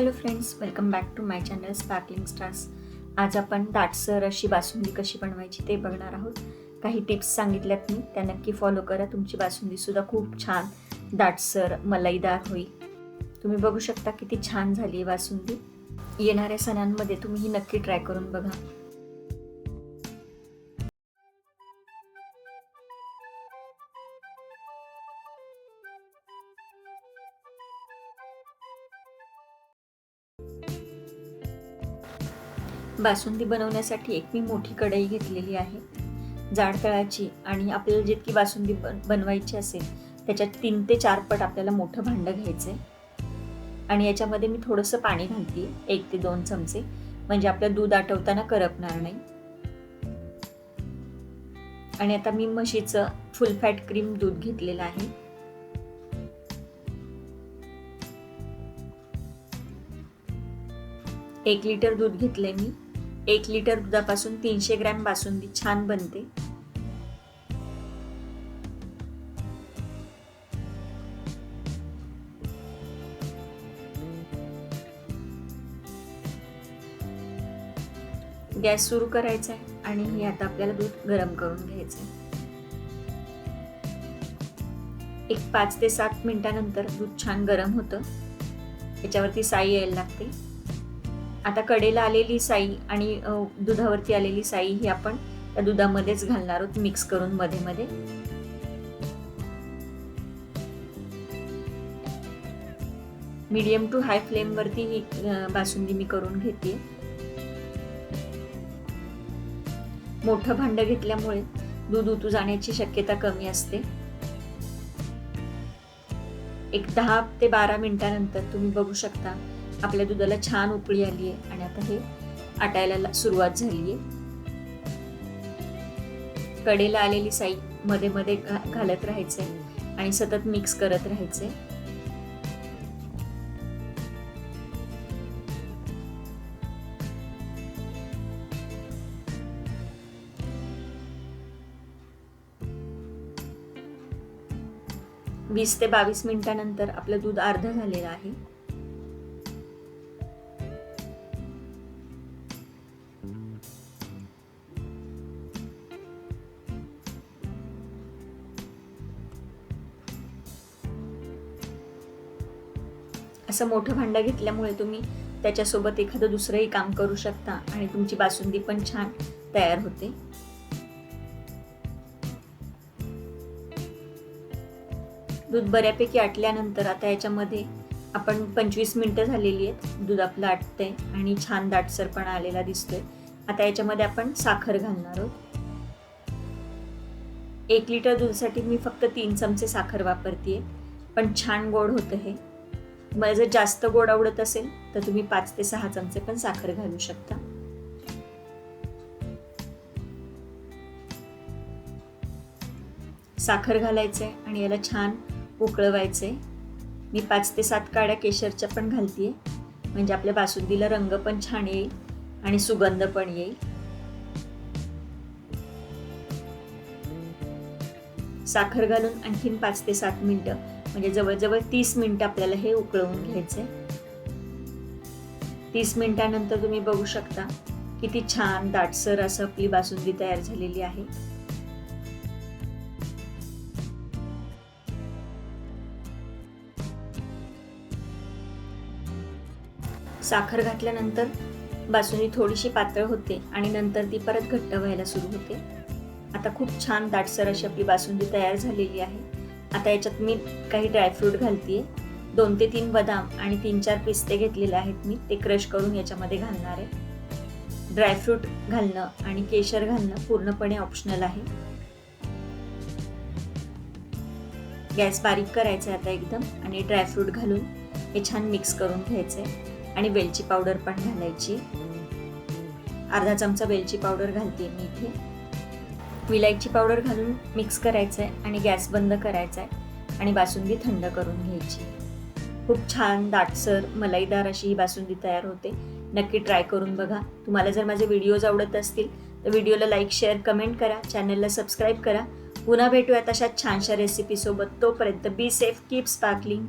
Hello friends welcome back to my channel sparkling stars आज आपण दाटसर अशी बासुंदी कशी बनवायची ते बघणार आहोत. काही टिप्स सांगितल्यात मी त्या नक्की फॉलो करा. तुमची बासुंदीसुद्धा खूप छान दाटसर मलाईदार होईल. तुम्ही बघू शकता किती छान झाली आहे बासुंदी. येणाऱ्या सणांमध्ये तुम्ही ही नक्की ट्राय करून बघा. बासुंदी बनवण्यासाठी एक मी मोठी कढई घेतलेली आहे. जाड तळाची आणि आपल्याला जितकी बासुंदी बन बनवायची असेल त्याच्यात तीन ते चार पट आपल्याला मोठं भांडं घ्यायचं आहे आणि याच्यामध्ये मी थोडंसं पाणी घालते एक ते दोन चमचे. म्हणजे आपलं दूध आटवताना करपणार नाही. आणि आता मी म्हशीचं फुल फॅट क्रीम दूध घेतलेलं आहे. एक लिटर दूध घेतलंय मी. एक लिटर दुधापासून तीनशे ग्रॅम बासुंदी छान बनते. गॅस सुरू करायचा आहे आणि हे आता आपल्याला दूध गरम करून घ्यायचं आहे. एक पाच ते सात मिनिटानंतर दूध छान गरम होतं. याच्यावरती साई यायला लागते. आता कडेला आलेली साई आणि दुधावरती आलेली साई ही आपण त्या दुधामध्येच घालणार आहोत मिक्स करून मध्ये मध्ये. मीडियम टू हाय फ्लेम वरती ही बासुंदी मी करून घेते. मोठं भांड घेतल्यामुळे दूध उतू जाण्याची शक्यता कमी असते. एक दहा ते बारा मिनिटानंतर तुम्ही बघू शकता आपल्या दुधाला छान उकळी आली आहे आणि आता हे आटायला सुरुवात झाली आहे कडेला आलेली साई मध्ये मध्ये घालत राहायचंय आणि सतत मिक्स करत राहायचंय. वीस ते बावीस मिनिटानंतर आपलं दूध अर्ध झालेलं आहे. असं मोठं भांडं घेतल्यामुळे तुम्ही त्याच्यासोबत एखादं दुसरंही काम करू शकता आणि तुमची बासुंदी पण छान तयार होते. दूध बऱ्यापैकी आटल्यानंतर आता याच्यामध्ये आपण पंचवीस मिनटं झालेली आहेत. दूध आपलं आटतंय आणि छान दाटसरपणा आलेला दिसतोय. आता याच्यामध्ये आपण साखर घालणार आहोत. एक लिटर दूधसाठी मी फक्त तीन चमचे साखर वापरते पण छान गोड होतं हे. मला जर जास्त गोड आवडत असेल तर तुम्ही पाच ते सहा चमचे पण साखर घालू शकता. साखर घालायचे आणि याला छान उकळवायचे मी पाच ते सात काड्या केशरच्या पण घालतीये. म्हणजे आपल्या बासुंदीला रंग पण छान येईल आणि सुगंध पण येईल. साखर घालून आणखीन पाच ते सात मिनटं म्हणजे जवळजवळ तीस मिनिटं आपल्याला हे उकळवून घ्यायचंय. तीस मिनिटानंतर तुम्ही बघू शकता किती छान दाटसर असं आपली बासुंदी तयार झालेली आहे. साखर घातल्यानंतर बासुंदी थोडीशी पातळ होते आणि नंतर ती परत घट्ट व्हायला सुरू होते. आता खूप छान दाटसर अशी आपली बासुंदी तयार झालेली आहे. आता याच्यात मी काही ड्रायफ्रूट घालते दोन ते तीन बदाम आणि तीन चार पिस्ते घेतलेले आहेत मी. ते क्रश करून याच्यामध्ये घालणार आहे. ड्रायफ्रूट घालणं आणि केशर घालणं पूर्णपणे ऑप्शनल आहे. गॅस बारीक करायचा आहे आता एकदम आणि ड्रायफ्रूट घालून हे छान मिक्स करून घ्यायचे आणि वेलची पावडर पण घालायची. अर्धा चमचा वेलची पावडर घालते मी इथे. विलायची पावडर घालून मिक्स करायचं आहे आणि गॅस बंद करायचा आहे आणि बासुंदी थंड करून घ्यायची. खूप छान दाटसर मलाईदार अशी ही बासुंदी तयार होते. नक्की ट्राय करून बघा. तुम्हाला जर माझे व्हिडिओज आवडत असतील तर व्हिडिओला लाईक शेअर कमेंट करा. चॅनलला सबस्क्राईब करा. पुन्हा भेटूयात अशा छानशा रेसिपीसोबत तोपर्यंत बी सेफ कीप स्पार्कलिंग